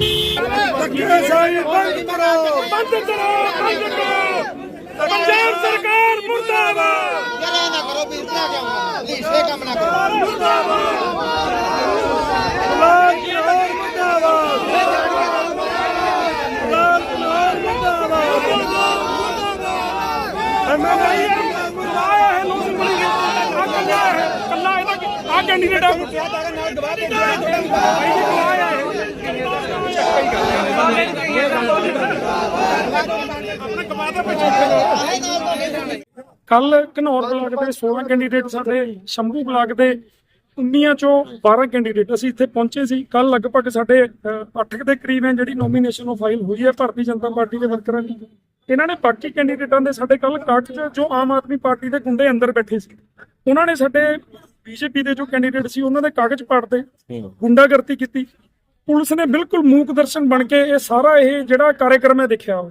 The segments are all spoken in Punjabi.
ਧੱਕੇਸ਼ਾਹੀ ਬੰਦ ਕਰੋ ਬੰਦ ਕਰੋ ਬੰਦ ਕਰੋ ਪੰਜਾਬ ਸਰਕਾਰ ਮੁਰਦਾਬਾਦ ਇਹ ਨਾ ਕਰੋ ਵੀ ਇਤਨਾ ਕਿਉਂ ਪਲੀਜ਼ ਇਹ ਕੰਮ ਨਾ ਕਰੋ ਲਾਲ ਕਿਹੋਰ ਮੁਰਦਾਬਾਦ ਲਾਲ ਕਿਹੋਰ ਮੁਰਦਾਬਾਦ ਐਮਐਲਏ ਆਇਆ ਹੈ ਲੋਕ ਬੜੀ ਆ ਕੱਲਾ ਹੈ ਕੱਲਾ ਇਹਦਾ ਆ। ਕੈਂਡੀਡੇਟ ਆ ਨਾਲ ਗਵਾਹ ਦੇ ਆਇਆ ਗਵਾਹ ਦੇ ਕੱਲ ਘਨੌਰ ਬਲਾਕ ਦੇ 16 ਕੈਂਡੀਡੇਟ ਸਾਡੇ ਸ਼ੰਭੂ ਬਲਾਕ ਦੇ 19 ਚੋਂ 12 ਕੈਂਡੀਡੇਟ ਅਸੀਂ ਇੱਥੇ ਪਹੁੰਚੇ ਸੀ। ਕੱਲ ਲਗਭਗ ਸਾਡੇ 8 ਦੇ ਕਰੀਬ ਹੈ ਜਿਹੜੀ ਨੋਮੀਨੇਸ਼ਨ ਉਹ ਫਾਈਲ ਹੋਈ ਹੈ ਭਾਰਤੀ ਜਨਤਾ ਪਾਰਟੀ ਦੇ ਵਰਕਰਾਂ ਦੀ। ਇਹਨਾਂ ਨੇ ਬਾਕੀ ਕੈਂਡੀਡੇਟਾਂ ਦੇ ਸਾਡੇ ਕੱਲ ਕਾਗਜ਼ ਜੋ ਆਮ ਆਦਮੀ ਪਾਰਟੀ ਦੇ ਗੁੰਡੇ ਅੰਦਰ ਬੈਠੇ ਸੀ। ਉਹਨਾਂ ਨੇ ਸਾਡੇ ਬੀਜੇਪੀ ਦੇ ਜੋ ਕੈਂਡੀਡੇਟ ਸੀ ਉਹਨਾਂ ਦੇ ਕਾਗਜ਼ ਪਾੜਦੇ ਗੁੰਡਾਗਰਦੀ ਕੀਤੀ। ਪੁਲਿਸ ਨੇ ਬਿਲਕੁਲ ਮੂਕ ਦਰਸ਼ਨ ਬਣ ਕੇ ਇਹ ਸਾਰਾ ਇਹ ਜਿਹੜਾ ਕਾਰਜਕ੍ਰਮ ਹੈ ਦੇਖਿਆ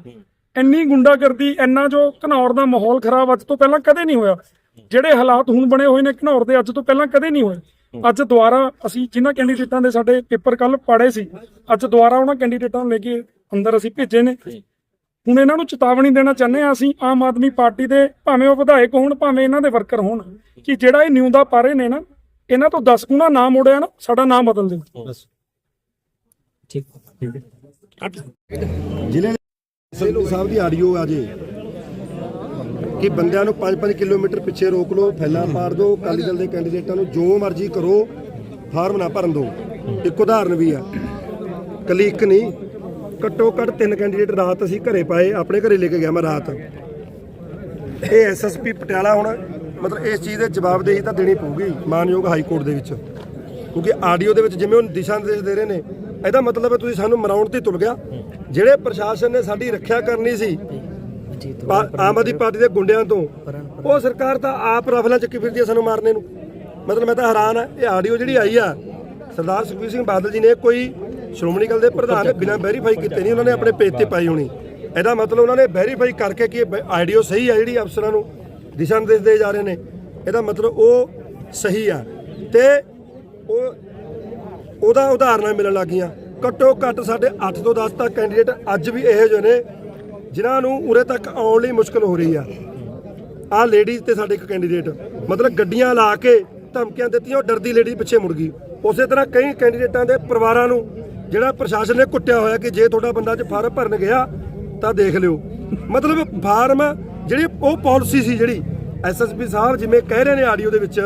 ਇੰਨੀ ਗੁੰਡਾਗਰਦੀ ਇੰਨਾ ਜੋ ਘਨੌਰ ਦਾ ਮਾਹੌਲ ਖਰਾਬ ਅੱਜ ਤੋਂ ਪਹਿਲਾਂ ਕਦੇ ਨਹੀਂ ਹੋਇਆ। ਜਿਹੜੇ ਹਾਲਾਤ ਹੁਣ ਬਣੇ ਹੋਏ ਨੇ ਘਨੌਰ ਦੇ ਅੱਜ ਤੋਂ ਪਹਿਲਾਂ ਕਦੇ ਨਹੀਂ ਹੋਏ। ਅੱਜ ਦੁਬਾਰਾ ਅਸੀਂ ਜਿਨ੍ਹਾਂ ਕੈਂਡੀਡੇਟਾਂ ਦੇ ਸਾਡੇ ਪੇਪਰ ਕੱਲ ਪਾੜੇ ਸੀ ਅੱਜ ਦੁਬਾਰਾ ਉਹਨਾਂ ਕੈਂਡੀਡੇਟਾਂ ਨੂੰ ਲੈ ਕੇ ਅੰਦਰ ਅਸੀਂ ਭੇਜੇ ਨੇ। ਹੁਣ ਇਹਨਾਂ ਨੂੰ ਚੇਤਾਵਨੀ ਦੇਣਾ ਚਾਹੁੰਦੇ ਆ ਅਸੀਂ ਆਮ ਆਦਮੀ ਪਾਰਟੀ ਦੇ ਭਾਵੇਂ ਉਹ ਵਿਧਾਇਕ ਹੋਣ ਭਾਵੇਂ ਇਹਨਾਂ ਦੇ ਵਰਕਰ ਹੋਣ ਕਿ ਜਿਹੜਾ ਇਹ ਨਿਉਂਦਾ ਪਾ ਰਹੇ ਨੇ ਨਾ ਇਹਨਾਂ ਤੋਂ 10 ਗੁਣਾ ਨਾਮ ਮੋੜਿਆ ਨਾ ਸਾਡਾ ਨਾਮ ਬਦਲ ਦਿਓ। ਜ਼ਿਲ੍ਹੇ ਸੰਧੂ ਸਾਹਿਬ ਦੀ ਆਡੀਓ ਆ ਜੇ। ਕਿ ਬੰਦਿਆਂ ਨੂੰ 5-5 ਕਿਲੋਮੀਟਰ ਪਿੱਛੇ ਰੋਕ ਲਓ ਫੈਲਾ ਪਾੜ ਦਿਓ ਅਕਾਲੀ ਦਲ ਦੇ ਕੈਂਡੀਡੇਟਾਂ ਨੂੰ ਜੋ ਮਰਜ਼ੀ ਕਰੋ ਫਾਰਮ ਨਾ ਭਰਨ ਦਿਓ। ਇੱਕ ਉਦਾਹਰਨ ਵੀ ਆ। ਕੱਲੀ ਇੱਕ ਨਹੀਂ ਘੱਟੋ ਘੱਟ ਤਿੰਨ ਕੈਂਡੀਡੇਟ ਰਾਤ ਅਸੀਂ ਘਰੇ ਪਾਏ, ਆਪਣੇ ਘਰੇ ਲੈ ਕੇ ਗਿਆ ਮੈਂ ਰਾਤ। ਇਹ ਐਸਐਸਪੀ ਪਟਿਆਲਾ ਹੁਣ, ਮਤਲਬ ਇਸ ਚੀਜ਼ ਦੇ ਜਵਾਬਦੇਹੀ ਤਾਂ ਦੇਣੀ ਪਊਗੀ ਮਾਨਯੋਗ ਹਾਈ ਕੋਰਟ ਦੇ ਵਿੱਚ। ਕਿਉਂਕਿ ਆਡੀਓ ਦੇ ਵਿੱਚ ਜਿਵੇਂ ਉਹ ਦਿਸ਼ਾ ਨਿਰਦੇਸ਼ ਦੇ ਰਹੇ ਨੇ, ਇਹਦਾ ਮਤਲਬ ਹੈ ਤੁਸੀਂ ਸਾਨੂੰ ਮਰਾਉਣ ਤੇ ਤੁਲ ਗਿਆ। ਜਿਹੜੇ ਪ੍ਰਸ਼ਾਸਨ ਨੇ ਸਾਡੀ ਰੱਖਿਆ ਕਰਨੀ ਸੀ ਆਮ ਆਦਮੀ ਪਾਰਟੀ ਦੇ ਗੁੰਡਿਆਂ ਤੋਂ, ਉਹ ਸਰਕਾਰ ਤਾਂ ਆਪ ਰਫਲਾਂ ਚੱਕੀ ਫਿਰਦੀ ਹੈ ਸਾਨੂੰ ਮਾਰਨੇ ਨੂੰ। ਮਤਲਬ ਮੈਂ ਤਾਂ ਹੈਰਾਨ ਆ ਇਹ ਆਡੀਓ ਜਿਹੜੀ ਆਈ ਆ, ਸਰਦਾਰ ਸੁਖਬੀਰ ਸਿੰਘ ਬਾਦਲ ਜੀ ਨੇ ਕੋਈ ਸ਼੍ਰੋਮਣੀ ਅਕਾਲੀ ਦੇ ਪ੍ਰਧਾਨ ਨੇ ਬਿਨਾਂ ਵੈਰੀਫਾਈ ਕੀਤੇ ਨਹੀਂ ਉਹਨਾਂ ਨੇ ਆਪਣੇ ਪੇਜ ਤੇ ਪਾਈ ਹੋਣੀ। ਇਹਦਾ ਮਤਲਬ ਉਹਨਾਂ ਨੇ ਵੈਰੀਫਾਈ ਕਰਕੇ ਕਿ ਆਈਡੀਓ ਸਹੀ ਆ ਜਿਹੜੀ ਅਫਸਰਾਂ ਨੂੰ ਦਿਸ਼ਾ ਨਿਰਦੇਸ਼ ਦੇ ਜਾ ਰਹੇ ਨੇ। ਇਹਦਾ ਮਤਲਬ ਉਹ ਸਹੀ ਆ ਤੇ ਉਹ ਉਹਦਾ ਉਦਾਹਰਨਾਂ ਮਿਲਣ ਲੱਗੀਆਂ ਘੱਟੋ ਘੱਟ ਸਾਡੇ 8 ਤੋਂ 10 ਤੱਕ ਕੈਂਡੀਡੇਟ ਅੱਜ ਵੀ ਇਹੋ ਜਿਹੇ ਨੇ, ਜਿਨ੍ਹਾਂ ਨੂੰ ਉਰੇ ਤੱਕ ਆਉਣ ਲਈ ਮੁਸ਼ਕਲ ਹੋ ਰਹੀ ਆ। ਆਹ ਲੇਡੀਜ਼ ਤੇ ਸਾਡੇ ਇੱਕ ਕੈਂਡੀਡੇਟ ਮਤਲਬ ਗੱਡੀਆਂ ਲਾ ਕੇ ਧਮਕੀਆਂ ਦਿੱਤੀਆਂ, ਉਹ ਡਰਦੀ ਲੇਡੀ ਪਿੱਛੇ ਮੁੜ ਗਈ। ਉਸੇ ਤਰ੍ਹਾਂ ਕਈ ਕੈਂਡੀਡੇਟਾਂ ਦੇ ਪਰਿਵਾਰਾਂ ਨੂੰ ਜਿਹੜਾ ਪ੍ਰਸ਼ਾਸਨ ਨੇ ਕੁੱਟਿਆ ਹੋਇਆ ਕਿ ਜੇ ਤੁਹਾਡਾ ਬੰਦਾ ਅੱਜ ਫਾਰਮ ਭਰਨ ਗਿਆ, ਤਾਂ ਦੇਖ ਲਿਓ। ਮਤਲਬ ਫਾਰਮ ਜਿਹੜੀ ਉਹ ਪਾਲਿਸੀ ਸੀ ਜਿਹੜੀ ਐਸਐਸਪੀ ਸਾਹਿਬ ਜਿਵੇਂ ਕਹਿ ਰਹੇ ਨੇ ਆਡੀਓ ਦੇ ਵਿੱਚ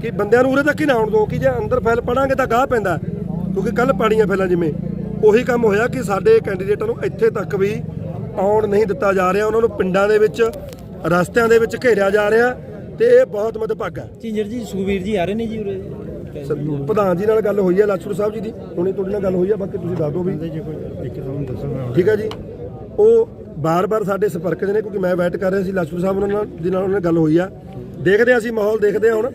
ਕਿ ਬੰਦਿਆਂ ਨੂੰ ਉਰੇ ਤੱਕ ਹੀ ਨਾ ਆਉਣ ਦਿਓ, ਕਿ ਜੇ ਅੰਦਰ ਫੈਲ ਪੜਾਂਗੇ ਤਾਂ ਗਾਹ ਪੈਂਦਾ ਕਿਉਂਕਿ ਕੱਲ ਪਾਣੀਆਂ ਫੈਲਾਂ ਜਿਵੇਂ। ਉਹੀ ਕੰਮ ਹੋਇਆ ਕਿ ਸਾਡੇ ਕੈਂਡੀਡੇਟਾਂ ਨੂੰ ਇੱਥੇ ਤੱਕ ਵੀ ਆਉਣ ਨਹੀਂ ਦਿੱਤਾ ਜਾ ਰਿਹਾ, ਉਹਨਾਂ ਨੂੰ ਪਿੰਡਾਂ ਦੇ ਵਿੱਚ, ਰਸਤਿਆਂ ਦੇ ਵਿੱਚ ਘੇਰਿਆ ਜਾ ਰਿਹਾ, ਤੇ ਇਹ ਬਹੁਤ ਮਦਭਾਗਾ ਝਿੰਜਰ ਜੀ ਸੁਖਵੀਰ ਜੀ ਆ ਰਹੇ ਨੇ ਜੀ ਉਰੇ? ਪ੍ਰਧਾਨ ਜੀ ਨਾਲ ਗੱਲ ਹੋਈ ਹੈ ਲਾਛੂ ਸਾਹਿਬ ਜੀ ਦੀ। ਹੁਣੇ ਤੁਹਾਡੇ ਨਾਲ ਗੱਲ ਹੋਈ ਹੈ ਬਾਕੀ ਤੁਸੀਂ ਦੱਸ ਦਿਓ ਵੀ। ਠੀਕ ਹੈ ਜੀ। ਉਹ ਬਾਰ-ਬਾਰ ਸਾਡੇ ਸੰਪਰਕ 'ਚ ਨੇ ਕਿਉਂਕਿ ਮੈਂ ਵੇਟ ਕਰ ਰਿਹਾ ਸੀ ਲਾਛੂ ਸਾਹਿਬ ਉਹਨਾਂ ਨਾਲ ਜੀ ਨਾਲ ਉਹਨਾਂ ਨਾਲ ਗੱਲ ਹੋਈ ਆ। ਦੇਖਦੇ ਹਾਂ ਅਸੀਂ ਮਾਹੌਲ ਦੇਖਦੇ ਹਾਂ ਹੁਣ।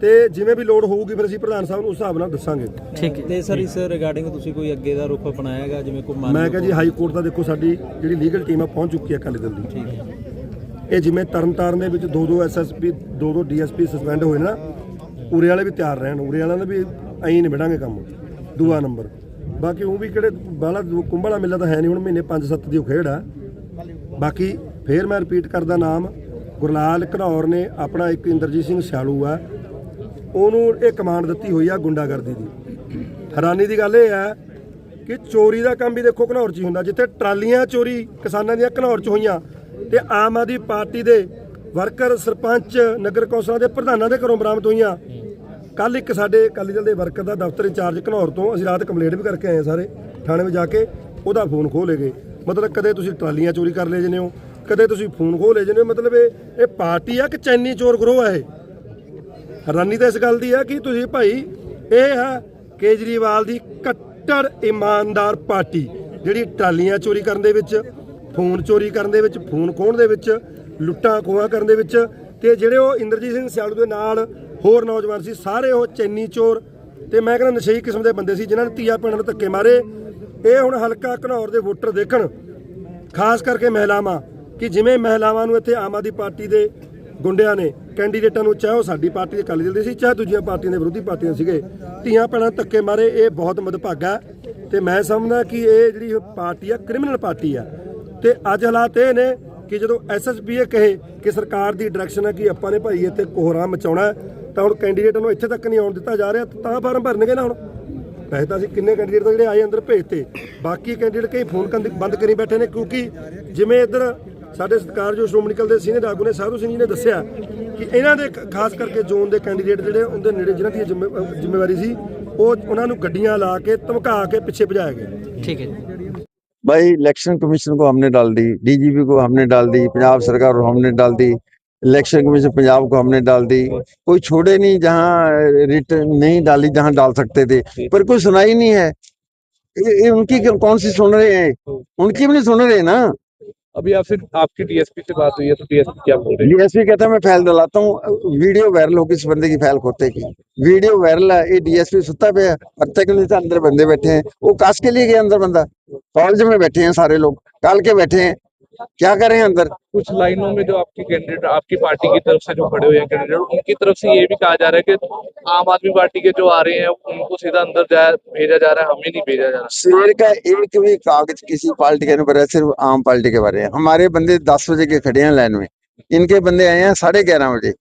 ਤੇ ਜਿਵੇਂ ਵੀ ਲੋੜ ਹੋਊਗੀ ਫਿਰ ਅਸੀਂ ਪ੍ਰਧਾਨ ਸਾਹਿਬ ਨੂੰ ਉਸ ਹਿਸਾਬ ਨਾਲ ਦੱਸਾਂਗੇ। ਠੀਕ ਹੈ। ਤੇ ਸਰ ਇਸ ਰਿਗਾਰਡਿੰਗ ਤੁਸੀਂ ਕੋਈ ਅੱਗੇ ਦਾ ਰੁਖ ਅਪਣਾਇਆ ਹੈਗਾ ਜਿਵੇਂ ਕੋਈ ਮੰਨ ਮੈਂ ਕਿਹਾ ਜੀ ਹਾਈ ਕੋਰਟ ਦਾ ਦੇਖੋ ਸਾਡੀ ਜਿਹੜੀ ਲੀਗਲ ਟੀਮ ਆ ਪਹੁੰਚ ਚੁੱਕੀ ਹੈ ਅਕਾਲੀ ਦਲ ਦੀ। ਇਹ ਜਿਵੇਂ ਤਰਨਤਾਰਨ ਦੇ ਵਿੱਚ ਦੋ ਦੋ ਐਸਐਸਪੀ ਦੋ ਦੋ ਡੀਐਸਪੀ ਸਸਪੈਂਡ ਹੋਏ ਨਾ ਉਰੇ ਵਾਲੇ ਵੀ ਤਿਆਰ ਰਹਿਣ, ਉਰੇ ਵਾਲਿਆਂ ਦਾ ਵੀ ਐਂ ਨਿਬੜਾਂਗੇ ਕੰਮ। ਦੂਆ ਨੰਬਰ। ਬਾਕੀ ਉਹ ਵੀ ਕਿਹੜੇ ਬਾਲਾ ਕੁੰਭਲਾ ਮੇਲਾ ਤਾਂ ਹੈ ਨਹੀਂ, ਹੁਣ ਮਹੀਨੇ 5-7 ਦੀ ਉਹ ਖੇਡ ਆ। ਬਾਕੀ ਫੇਰ ਮੈਂ ਰਿਪੀਟ ਕਰਦਾ ਨਾਮ। ਗੁਰਲਾਲ ਘਨੌਰ ਨੇ ਆਪਣਾ ਇੱਕ ਇੰਦਰਜੀਤ ਸਿੰਘ ਸਿਆਲੂ ਆ। ਉਹਨੂੰ ਇਹ ਕਮਾਂਡ ਦਿੱਤੀ ਹੋਈ ਆ ਗੁੰਡਾਗਰਦੀ ਦੀ। ਹੈਰਾਨੀ ਦੀ ਗੱਲ ਇਹ ਹੈ ਕਿ ਚੋਰੀ ਦਾ ਕੰਮ ਵੀ ਦੇਖੋ ਘਨੌਰ 'ਚ ਹੀ ਹੁੰਦਾ। ਜਿੱਥੇ ਟਰਾਲੀਆਂ ਚੋਰੀ ਕਿਸਾਨਾਂ ਦੀਆਂ ਘਨੌਰ 'ਚ ਹੋਈਆਂ ਤੇ ਆਮ ਆਦਮੀ ਪਾਰਟੀ ਦੇ ਵਰਕਰ ਸਰਪੰਚ, ਨਗਰ ਕੌਂਸਲਾਂ ਦੇ ਪ੍ਰਧਾਨਾਂ ਦੇ ਘਰੋਂ ਬਰਾਮਦ ਹੋਈਆਂ। ਕੱਲ ਇੱਕ ਸਾਡੇ ਅਕਾਲੀ ਦਲ ਦੇ ਵਰਕਰ ਦਾ ਦਫ਼ਤਰ ਇੰਚਾਰਜ ਘਨੌਰ ਤੋਂ ਅਸੀਂ ਰਾਤ ਕੰਪਲੇਂਟ ਵੀ ਕਰਕੇ ਆਏ ਹਾਂ ਸਾਰੇ, ਥਾਣੇ ਵਿੱਚ ਜਾ ਕੇ ਉਹਦਾ ਫੋਨ ਖੋਹ ਲਏ ਗਏ। ਮਤਲਬ ਕਦੇ ਤੁਸੀਂ ਟਰਾਲੀਆਂ ਚੋਰੀ ਕਰ ਲੈ ਜਨੇ ਹੋ ਕਦੇ ਤੁਸੀਂ ਫੋਨ ਖੋਹ ਲੈ ਜਨੇ ਹੋ ਮਤਲਬ ਇਹ ਇਹ ਪਾਰਟੀ ਆ ਕਿ ਚੈਨੀ ਚੋਰ ਗਰੋਹ ਆ ਇਹ? ਹੈਰਾਨੀ ਤਾਂ ਇਸ ਗੱਲ ਦੀ ਆ ਕਿ ਤੁਸੀਂ ਭਾਈ, ਇਹ ਹੈ ਕੇਜਰੀਵਾਲ ਦੀ ਕੱਟੜ ਇਮਾਨਦਾਰ ਪਾਰਟੀ, ਜਿਹੜੀ ਟਰਾਲੀਆਂ ਚੋਰੀ ਕਰਨ ਦੇ ਵਿੱਚ, ਫੋਨ ਚੋਰੀ ਕਰਨ ਦੇ ਵਿੱਚ, ਫੋਨ ਖੋਹਣ ਦੇ ਵਿੱਚ ਲੁੱਟਾਂ ਖੋਹਾਂ ਕਰਨ ਦੇ ਵਿੱਚ ਤੇ ਜਿਹੜੇ ਉਹ ਇੰਦਰਜੀਤ ਸਿੰਘ ਸਿਆਲੂ ਦੇ ਨਾਲ ਹੋਰ ਨੌਜਵਾਨ ਸੀ, ਸਾਰੇ ਉਹ ਚੈਨੀ ਚੋਰ ਤੇ ਮੈਂ ਕਹਿੰਦਾ ਨਸ਼ਈ ਕਿਸਮ ਦੇ ਬੰਦੇ ਸੀ, ਜਿਨ੍ਹਾਂ ਨੇ ਤੀਆ ਪਿੰਡ ਨੂੰ ਧੱਕੇ ਮਾਰੇ। ਇਹ ਹੁਣ ਹਲਕਾ ਘਨੌਰ ਦੇ ਵੋਟਰ ਦੇਖਣ, ਖਾਸ ਕਰਕੇ ਮਹਿਲਾਵਾਂ, ਕਿ ਜਿਵੇਂ ਮਹਿਲਾਵਾਂ ਨੂੰ ਇੱਥੇ ਆਮ ਆਦਮੀ ਪਾਰਟੀ ਦੇ ਗੁੰਡਿਆਂ ਨੇ, ਕੈਂਡੀਡੇਟਾਂ ਨੂੰ, ਚਾਹੇ ਉਹ ਸਾਡੀ ਪਾਰਟੀ ਦੇ ਅਕਾਲੀ ਦਲ ਦੇ ਸੀ, ਚਾਹੇ ਦੂਜੀਆਂ ਪਾਰਟੀਆਂ ਦੇ ਵਿਰੋਧੀ ਪਾਰਟੀਆਂ ਸੀਗੇ ਧੀਆਂ ਭੈਣਾਂ ਧੱਕੇ ਮਾਰੇ, ਇਹ ਬਹੁਤ ਮਦਭਾਗਾ ਹੈ। ਤੇ ਮੈਂ ਸਮਝਦਾ ਕਿ ਇਹ ਜਿਹੜੀ ਪਾਰਟੀ ਆ ਕ੍ਰਿਮੀਨਲ ਪਾਰਟੀ ਆ। ਤੇ ਅੱਜ ਹਾਲਾਤ ਇਹ ਨੇ ਕਿ ਜਦੋਂ ਐਸਐਸਪੀ ਇਹ ਕਹੇ ਕਿ ਸਰਕਾਰ ਦੀ ਡਾਇਰੈਕਸ਼ਨ ਹੈ ਕਿ ਆਪਾਂ ਨੇ ਭਾਈ ਇੱਥੇ ਕੋਹਰਾ ਮਚਾਉਣਾ ਤਾਂ ਹੁਣ ਕੈਂਡੀਡੇਟਾਂ ਨੂੰ ਇੱਥੇ ਤੱਕ ਨਹੀਂ ਆਉਣ ਦਿੱਤਾ ਜਾ ਰਿਹਾ, ਤਾਂ ਫਾਰਮ ਭਰਨਗੇ ਨਾ ਹੁਣ। ਵੈਸੇ ਤਾਂ ਅਸੀਂ ਕਿੰਨੇ ਕੈਂਡੀਡੇਟ ਜਿਹੜੇ ਆਏ ਅੰਦਰ ਭੇਜਤੇ, ਬਾਕੀ ਕੈਂਡੀਡੇਟ ਕਈ ਫੋਨ ਕੰਦ- ਬੰਦ ਕਰੀ ਬੈਠੇ ਨੇ, ਕਿਉਂਕਿ ਜਿਵੇਂ ਇੱਧਰ ਸਾਡੇ ਸਰਕਾਰ ਜੋ ਸ਼੍ਰੋਮਣੀ ਕਲ ਦੇ ਸੀਨੀਅਰ ਆਗੂ ਨੇ ਸਾਧੂ ਸਿੰਘ ਜੀ ਨੇ ਦੱਸਿਆ ਕਿ ਇਹਨਾਂ ਦੇ ਖਾਸ ਕਰਕੇ ਜ਼ੋਨ ਦੇ ਕੈਂਡੀਡੇਟ ਜਿਹੜੇ ਉਹਦੇ ਨੇੜੇ ਜਿਹਨਾਂ ਦੀ ਜ਼ਿੰਮੇ- ਜ਼ਿੰਮੇਵਾਰੀ ਸੀ, ਉਹ ਉਹਨਾਂ ਨੂੰ ਗੱਡੀਆਂ ਲਾ ਕੇ ਧਮਕਾ ਕੇ ਪਿੱਛੇ ਭਜਾਇਆ ਗਿਆ ਠੀਕ ਹੈ भाई इलेक्शन कमीशन को हमने डाल दी डीजीपी को हमने डाल दी पंजाब सरकार को हमने डाल दी इलेक्शन कमीशन पंजाब को हमने डाल दी कोई छोड़े नहीं जहां रिट नहीं डाली जहां डाल सकते थे पर कोई सुनाई नहीं है ये, ये उनकी क्यों- कौन सी सुन रहे हैं उनकी भी नहीं सुन रहे ना अभी आपसे आपकी डीएसपी से बात हुई है तो डीएसपी क्या बोल रहे हैं? डीएसपी कहता है, मैं फ़ाइल डलाता हूँ, वीडियो वायरल होगी इस बंदे की फ़ाइल खोते की। वीडियो वायरल है, ये डीएसपी सुता पे है के नीचे अंदर बंदे बैठे हैं। वो काश के लिए गए अंदर बंदा। कॉलेज में बैठे हैं सारे लोग, काल के बैठे हैं। क्या करें अंदर? कुछ लाइनों में जो आपके कैंडिडेट आपकी पार्टी की तरफ़ से जो खड़े हुए हैं कैंडिडेट उनकी तरफ़ से ये भी कहा जा रहा है कि आम आदमी पार्टी के जो आ रहे हैं उनको सीधा अंदर जा भेजा जा रहा है हमें नहीं भेजा जा रहा। शेर का एक भी कागज़ किसी पार्टी के ऊपर है सिर्फ़ आम पार्टी के बारे में। हमारे बंदे दस बजे के खड़े हैं लाइन में। इनके बंदे आए हैं साढ़े ग्यारह बजे।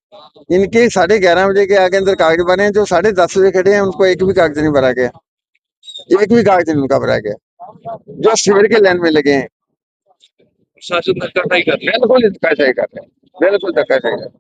इनके साढ़े ग्यारह बजे के आगे अंदर कागज़ भरे हैं जो साढ़े दस बजे खड़े हैं उनको एक भी कागज़ नहीं भरा गया। एक भी कागज़ नहीं उनका भरा गया। जो शेर के लाइन में लगे हैं। प्रशासन धक्का नहीं कर रहा है बिल्कुल धक्का कर रहे हैं बिल्कुल धक्का कर रहे हैं